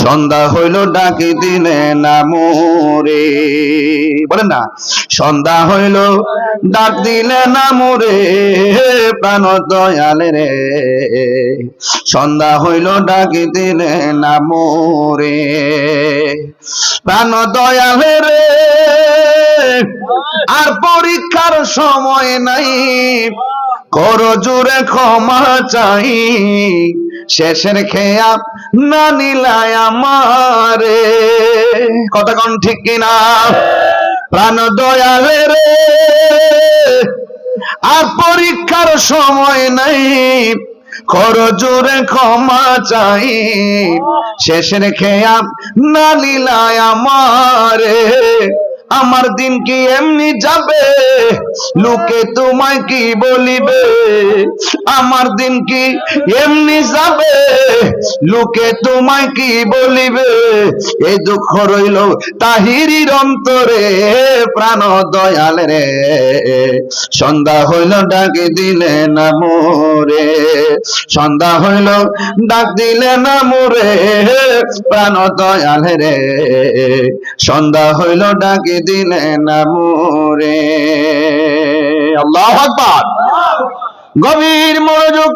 সন্ধ্যা হইল ডাকি দিলে না মোরে। বলেন না, সন্ধ্যা হইল ডাক দিলে না মোরে, প্রাণ দয়ালে রে। সন্ধ্যা হইল ডাকি দিলে না মোরে, প্রাণ দয়ালে রে। আর পরীক্ষার সময় নাই, কর জুড়ে ক্ষমা চাই শেষের খেয়া না নিলায় আমারে। কথা কোন ঠিক কিনা? প্রাণ দয়ালে রে। আর পরীক্ষার সময় নাই। কর জোরে ক্ষমা চাই। শেষের খেয়া না নিলায় আমারে। আমার দিন কি এমনি যাবে? লোকে তোমায় কি বলিবে? আমার দিন কি এমনি যাবে? লোকে তোমায় কি বলিবে? এই দুঃখ রইল তাহিরির অন্তরে, প্রাণ দয়াল রে। সন্ধ্যা হইল ডাকে দিলে না মোরে। সন্ধ্যা হইল ডাক দিলে না মোরে, প্রাণ দয়াল রে। সন্ধ্যা হইল ডাকে দিলে না মোরে। আল্লাহ আকবার। গভীর মনোযোগ